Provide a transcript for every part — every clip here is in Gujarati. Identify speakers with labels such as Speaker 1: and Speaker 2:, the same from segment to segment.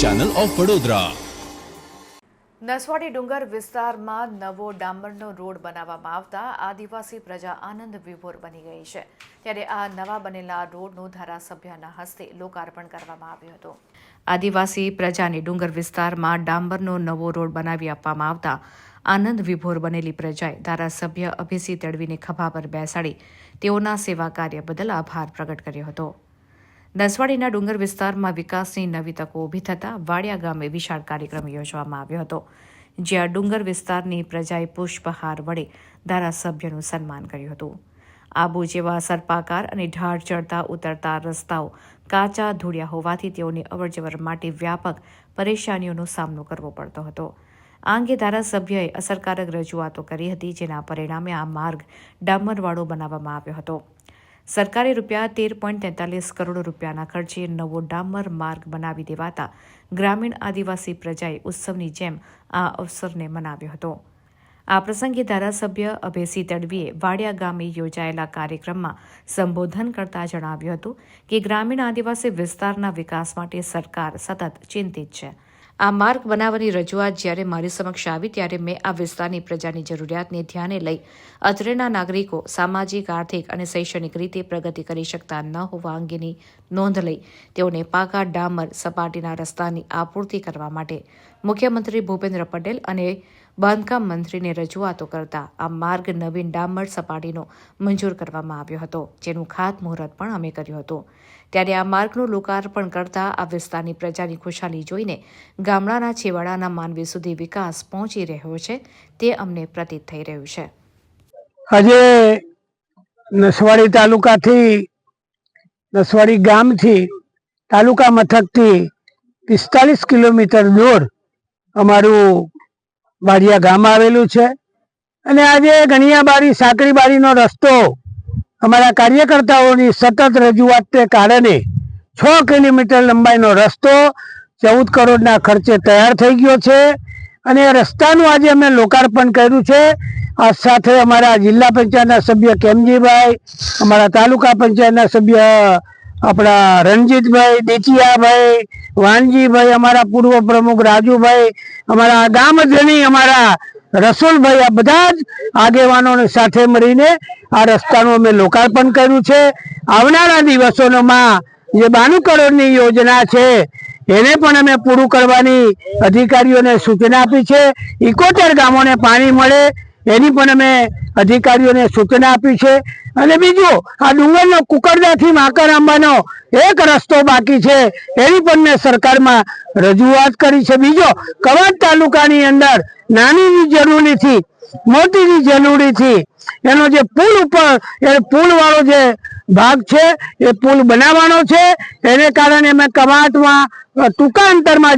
Speaker 1: ચેનલ ઓફ વડોદરા
Speaker 2: નસવાડી ડુંગર વિસ્તારમાં નવો ડામરનો રોડ બનાવવામાં આવતા આદિવાસી પ્રજા આનંદ વિભોર બની ગઈ છે. ત્યારે આ નવા બનેલા રોડનું ધારાસભ્યના હસ્તે લોકાર્પણ કરવામાં આવ્યું હતું. આદિવાસી પ્રજાને ડુંગર વિસ્તારમાં ડાંબરનો નવો રોડ બનાવી આપવામાં આવતા આનંદ વિભોર બનેલી પ્રજાએ ધારાસભ્ય અભિસિંહ તડવીને ખભા પર બેસાડી તેઓના સેવા કાર્ય બદલ આભાર પ્રગટ કર્યો હતો. નસવાડીના ડુંગર વિસ્તારમાં વિકાસની નવી તકો ઊભી થતાં વાડિયા ગામે વિશાળ કાર્યક્રમ યોજવામાં આવ્યો હતો, જ્યાં ડુંગર વિસ્તારની પ્રજાએ પુષ્પહાર વડે ધારાસભ્યનું સન્માન કર્યું હતું. આબુ જેવા સર્પાકાર અને ઢાળ ચડતા ઉતરતા રસ્તાઓ કાચા ધૂળિયા હોવાથી તેઓની અવરજવર માટે વ્યાપક પરેશાનીઓનો સામનો કરવો પડતો હતો. આ અંગે ધારાસભ્યએ અસરકારક રજૂઆતો કરી હતી, જેના પરિણામે આ માર્ગ ડામરવાળો બનાવવામાં આવ્યો હતો. સરકારે રૂપિયા તેર પોઈન્ટ તેતાલીસ કરોડ રૂપિયાના ખર્ચે નવો ડામર માર્ગ બનાવી દેવાતા ગ્રામીણ આદિવાસી પ્રજાએ ઉત્સવની જેમ આ અવસરને મનાવ્યો હતો. આ પ્રસંગે ધારાસભ્ય અભયસિંહ તડવીએ વાડિયા ગામે યોજાયેલા કાર્યક્રમમાં સંબોધન કરતા જણાવ્યું હતું કે ગ્રામીણ આદિવાસી વિસ્તારના વિકાસ માટે સરકાર સતત ચિંતિત છે. આ માર્ગ બનાવવાની રજૂઆત જ્યારે મારી સમક્ષ આવી, ત્યારે મેં આ વિસ્તારની પ્રજાની જરૂરિયાતને ધ્યાને લઈ અત્રેના નાગરિકો સામાજિક, આર્થિક અને શૈક્ષણિક રીતે પ્રગતિ કરી શકતા ન હોવા અંગેની નોંધ લઈ તેઓને પાકા ડામર સપાટીના રસ્તાની આપૂર્તિ કરવા માટે મુખ્યમંત્રી ભૂપેન્દ્ર પટેલ અને બાંધકામ મંત્રીને રજૂઆતો કરતા આ માર્ગ નવીન ડામર સપાટીનો મંજૂર કરવામાં આવ્યો હતો, જેનું ખાતમુહૂર્ત પણ અમે કર્યું હતું. ત્યારે આ માર્ગનું લોકાર્પણ કરતા આ વિસ્તારની પ્રજાની ખુશાલી જોઈને ગામડાના છેવાડાના માનવી સુધી વિકાસ પહોંચી રહ્યો છે, તે અમને પ્રતીત થઈ રહ્યું છે.
Speaker 3: આજે નસવાડી તાલુકાથી, નસવાડી ગામથી, તાલુકા મથકથી પિસ્તાલીસ કિલોમીટર દૂર અમારું બારિયા ગામ આવેલું છે. અને આજે ગણિયાબારી સાંકળીબારીનો રસ્તો અમારા કાર્યકર્તાઓની સતત રજૂઆતને કારણે છ કિલોમીટર લંબાઈનો રસ્તો ચૌદ કરોડના ખર્ચે તૈયાર થઈ ગયો છે. અને રસ્તાનું આજે અમે લોકાર્પણ કર્યું છે. આ સાથે અમારા જિલ્લા પંચાયતના સભ્ય કેમજીભાઈ, અમારા તાલુકા પંચાયતના સભ્ય આપણા રણજીતભાઈ દેચિયાભાઈ વાનજીભાઈ અમારા પૂર્વ પ્રમુખ રાજુભાઈ, અમારા ગામજની, અમારા રસુલભાઈ, આ બધા જ આગેવાનો સાથે મળીને આ રસ્તાનું અમે લોકાર્પણ કર્યું છે. આવનારા દિવસોમાં જે બાણું કરોડની યોજના છે, એને પણ અમે પૂરું કરવાની અધિકારીઓને સૂચના આપી છે. ઇકોતેર ગામોને પાણી મળે, એની પણ અમે અધિકારીઓને સૂચના આપી છે. અને બીજું, આ ડુંગરનો કુકરદાથી માકર આંબાનો એક રસ્તો બાકી છે. એની પણ મેં સરકારમાં રજૂઆત કરી છે. બીજો, કવાંટ તાલુકાની અંદર નાની જરૂરીથી મોટીની જરૂરીથી એનો જે પુલ ઉપર, એ પુલ વાળો જે ભાગ છે, એ પુલ બનાવવાનો છે. એને કારણે અમે કવાંટમાં ટૂંકા અંતરમાં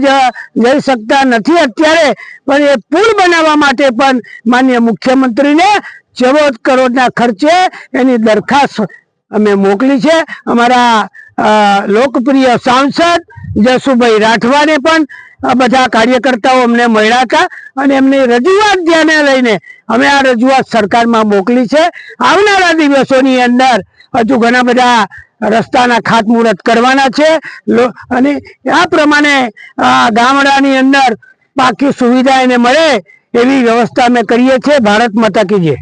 Speaker 3: જઈ શકતા નથી અત્યારે. પણ એ પુલ બનાવવા માટે પણ માન્ય મુખ્યમંત્રીને ચૌદ કરોડના ખર્ચે એની દરખાસ્ત અમે મોકલી છે. અમારા લોકપ્રિય સાંસદ જસુભાઈ રાઠવાને પણ આ બધા કાર્યકર્તાઓ અમને મળ્યા હતા અને એમની રજૂઆત ધ્યાને લઈને અમે આ રજૂઆત સરકારમાં મોકલી છે. આવનારા દિવસોની અંદર હજુ ઘણા બધા રસ્તાના ખાતમુહૂર્ત કરવાના છે. અને આ પ્રમાણે ગામડાની અંદર પાકી સુવિધા એને મળે એવી વ્યવસ્થા અમે કરીએ છીએ. ભારત માતા કી જય.